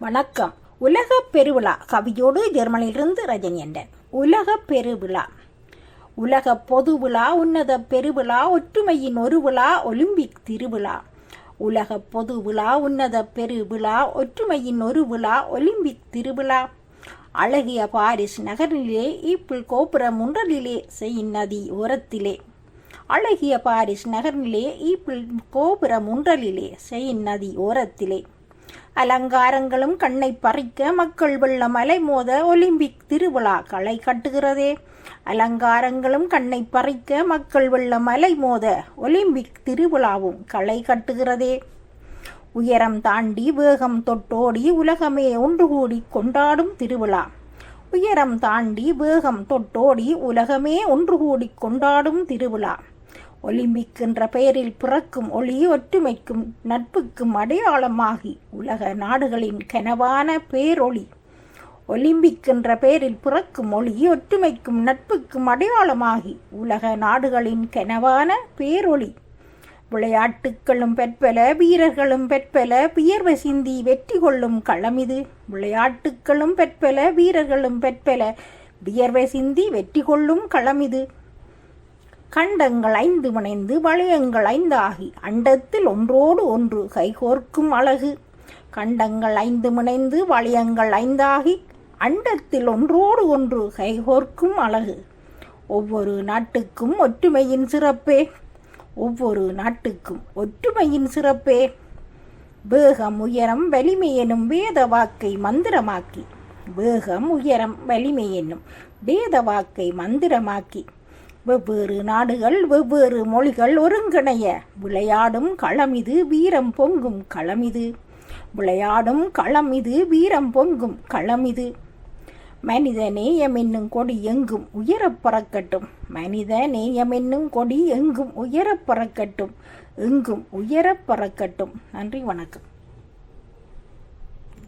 வணக்கம். உலக பெருவிழா கவியோடு ஜெர்மனியிலிருந்து ரஜனியண்டன். உலக பெருவிழா. உலக பொது விழா உன்னத பெருவிழா ஒற்றுமையின் ஒரு விழா ஒலிம்பிக் திருவிழா. உலக பொது விழா உன்னத பெருவிழா ஒற்றுமையின் ஒரு விழா ஒலிம்பிக் திருவிழா. அழகிய பாரிஸ் நகரிலே ஈப்பிள் கோபுரம் முன்றலிலே செயின் நதி ஓரத்திலே. அழகிய பாரிஸ் நகரிலே ஈப்பிள் கோபுரம் முன்றலிலே செய்யின் நதி ஓரத்திலே. அலங்காரங்களும் கண்ணை பறிக்க மக்கள் வெள்ளம் அலைமோத ஒலிம்பிக் திருவிழா களை கட்டுகிறதே. அலங்காரங்களும் கண்ணை பறிக்க மக்கள் வெள்ளம் அலைமோத ஒலிம்பிக் திருவிழாவும் களை கட்டுகிறதே. உயரம் தாண்டி வேகம் தொட்டோடி உலகமே ஒன்று கூடி கொண்டாடும் திருவிழா. உயரம் தாண்டி வேகம் தொட்டோடி உலகமே ஒன்று கூடி கொண்டாடும் திருவிழா. ஒலிம்பிக் என்ற பெயரில் பிறக்கும் ஒளி ஒற்றுமைக்கும் நட்புக்கும் அடையாளமாகி உலக நாடுகளின் கனவான பேரொளி. ஒலிம்பிக் என்ற பெயரில் பிறக்கும் ஒளி ஒற்றுமைக்கும் நட்புக்கும் அடையாளமாகி உலக நாடுகளின் கனவான பேரொளி. விளையாட்டுக்களும் பெற்பல வீரர்களும் பெற்பல வியர்வை சிந்தி வெற்றி கொள்ளும் களமிது விளையாட்டுக்களும் பெற்பல வீரர்களும் பெற்பல வியர்வை சிந்தி வெற்றி கொள்ளும் களமிது கண்டங்கள் ஐந்து முனைந்து வளையங்கள் ஐந்தாகி அண்டத்தில் ஒன்றோடு ஒன்று கைகோர்க்கும் அழகு. கண்டங்கள் ஐந்து முனைந்து வளையங்கள் ஐந்தாகி அண்டத்தில் ஒன்றோடு ஒன்று கைகோர்க்கும் அழகு. ஒவ்வொரு நாட்டுக்கும் ஒற்றுமையின் சிறப்பே. ஒவ்வொரு நாட்டுக்கும் ஒற்றுமையின் சிறப்பே. வேகம் உயரம் வலிமை எனும் வேத வாக்கை மந்திரமாக்கி. வேகம் உயரம் வலிமை என்னும் வேத வாக்கை மந்திரமாக்கி. வெவ்வேறு நாடுகள் வெவ்வேறு மொழிகள் ஒருங்கிணைய. விளையாடும் களம் இது வீரம் பொங்கும் களம் இது. விளையாடும் களம் இது வீரம் பொங்கும் களம் இது. மனித நேயம் என்னும் கொடி எங்கும் உயரப் பறக்கட்டும். மனித நேயம் என்னும் கொடி எங்கும் உயரப் பறக்கட்டும். எங்கும் உயரப் பறக்கட்டும். நன்றி வணக்கம்.